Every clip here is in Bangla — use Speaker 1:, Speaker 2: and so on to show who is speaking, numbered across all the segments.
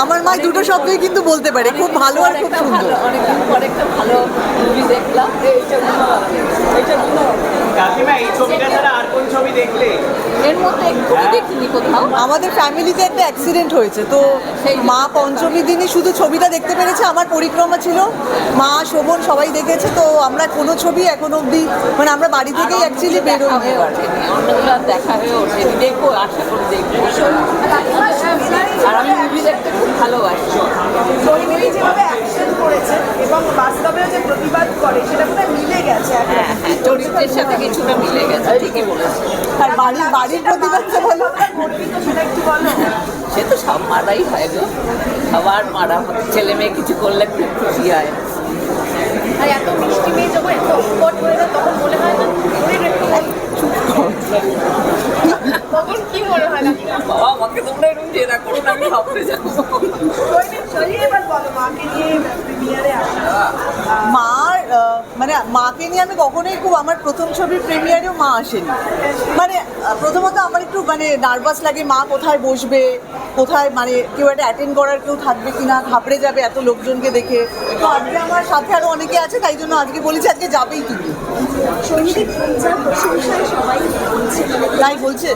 Speaker 1: আমার মা দুটো শব্দই কিন্তু বলতে পারে খুব ভালো আর খুব সুন্দর।
Speaker 2: অনেকদিন পরে একটা ভালো মুভি দেখলাম।
Speaker 1: আমাদের ফ্যামিলিতে একটা অ্যাক্সিডেন্ট হয়েছে তো মা পঞ্চমী দিনই শুধু ছবিটা দেখতে পেরেছে আমার পরিক্রমা ছিল। মা শোভন সবাই দেখেছে তো আমরা কোনো ছবি এখন অবধি মানে আমরা বাড়ি থেকেই অ্যাকচুয়ালি বেরোই
Speaker 2: হয়ে দেখা হয়ে ওঠেনি আশা করি দেখব আর আমি মুভি দেখতে খুব ভালোবাসি
Speaker 3: জয়িনী যেভাবে অ্যাকশন করেছে এবং বাস্তবেও যে প্রতিবাদ করে সেটা কোথায় মিলে গেছে
Speaker 2: হ্যাঁ হ্যাঁ চরিত্রের সাথে কিছুটা মিলে গেছে ঠিকই বলেছে।
Speaker 1: আর বাড়ির বাড়ির প্রতিবাদটা বলো
Speaker 3: গর্বিত সেটা একটু বলো।
Speaker 2: সে তো সব মারাই হয় গো। সবার মারা। ছেলে মেয়ে কিছু করলে খুব খুশি হয়।
Speaker 3: আর এত মিষ্টি মেয়ে যখন এত অকপট হয়ে যায় তখন মনে হয় না তখন কি মনে হয় না?
Speaker 2: বাবা আমাকে তোমরা এরকম জেরা করো না আমি ভাবতে যাব।
Speaker 3: এবার বলো মাকে নিয়ে
Speaker 1: মানে মাকে নিয়ে আমি কখনোই খুব আমার প্রথম ছবির প্রিমিয়ারেও মা আসেনি। মানে প্রথমত আমার একটু মানে নার্ভাস লাগে মা কোথায় বসবে কোথায় মানে কেউ একটা অ্যাটেন্ড করার কেউ থাকবে কি না ঘাবড়ে যাবে এত লোকজনকে দেখে। তো আজকে আমার সাথে আরও অনেকে আছে তাই জন্য আজকে বলেছি আজকে যাবেই তুমি। তাই বলছে?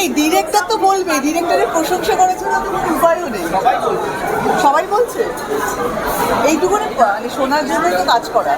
Speaker 1: এই ডিরেক্টর তো বলবে ডিরেক্টরের প্রশংসা করেছে না তো কোনো উপায়ও নেই। এইটুকুনি মানে শোনার জন্যই তো কাজ করা।